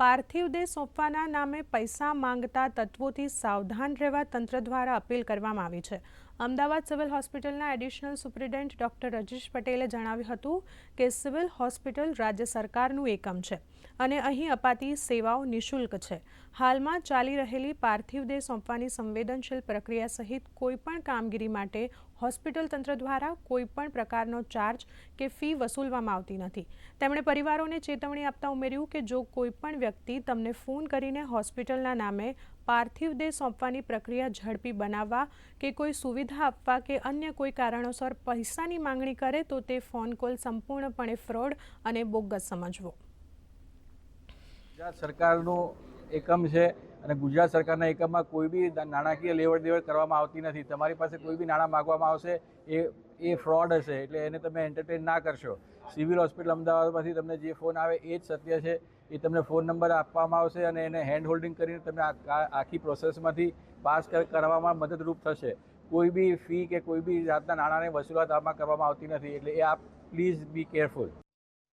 પાર્થિવ દેહ સોંપવાના નામે પૈસા માંગતા તત્વોથી સાવધાન રહેવા તંત્ર દ્વારા અપીલ કરવામાં આવી છે. અમદાવાદ સિવિલ હોસ્પિટલના એડિશનલ સુપ્રિન્ટેન્ટ ડોક્ટર રજીશ પટેલે જણાવ્યું હતું કે સિવિલ હોસ્પિટલ રાજ્ય સરકારનું એકમ છે અને અહીં અપાતી સેવાઓ નિઃશુલ્ક છે. હાલમાં ચાલી રહેલી પાર્થિવ દેહ સોંપવાની સંવેદનશીલ પ્રક્રિયા સહિત કોઈપણ કામગીરી માટે હોસ્પિટલ તંત્ર દ્વારા કોઈપણ પ્રકારનો ચાર્જ કે ફી વસૂલવામાં આવતી નથી. તેમણે પરિવારોને ચેતવણી આપતા ઉમેર્યું કે જો કોઈપણ વ્યક્તિ તમને ફોન કરીને હોસ્પિટલના નામે પાર્થિવ દેહ સોંપવાની પ્રક્રિયા ઝડપી બનાવવા કે કોઈ સુવિધા આપવા કે અન્ય કોઈ કારણોસર પૈસાની માંગણી કરે તો તે ફોન કોલ સંપૂર્ણપણે ફ્રોડ અને બોગસ સમજવો. સરકારનું એકમ છે અને ગુજરાત સરકારના એકમમાં કોઈ બી નાણાકીય લેવડ દેવડ કરવામાં આવતી નથી. તમારી પાસે કોઈ બી નાણાં માગવામાં આવશે, એ એ ફ્રોડ હશે, એટલે એને તમે એન્ટરટેન ના કરશો. સિવિલ હોસ્પિટલ અમદાવાદમાંથી તમને જે ફોન આવે એ જ સત્ય છે. એ તમને ફોન નંબર આપવામાં આવશે અને એને હેન્ડ હોલ્ડિંગ કરીને આ- આખી પ્રોસેસમાંથી પાસ કર- કરવામાં મદદરૂપ થશે. કોઈ બી ફી કે કોઈ બી જાતના નાણાંની વસૂલાત આમાં કરવામાં આવતી નથી, એટલે એ આપ પ્લીઝ બી કેરફુલ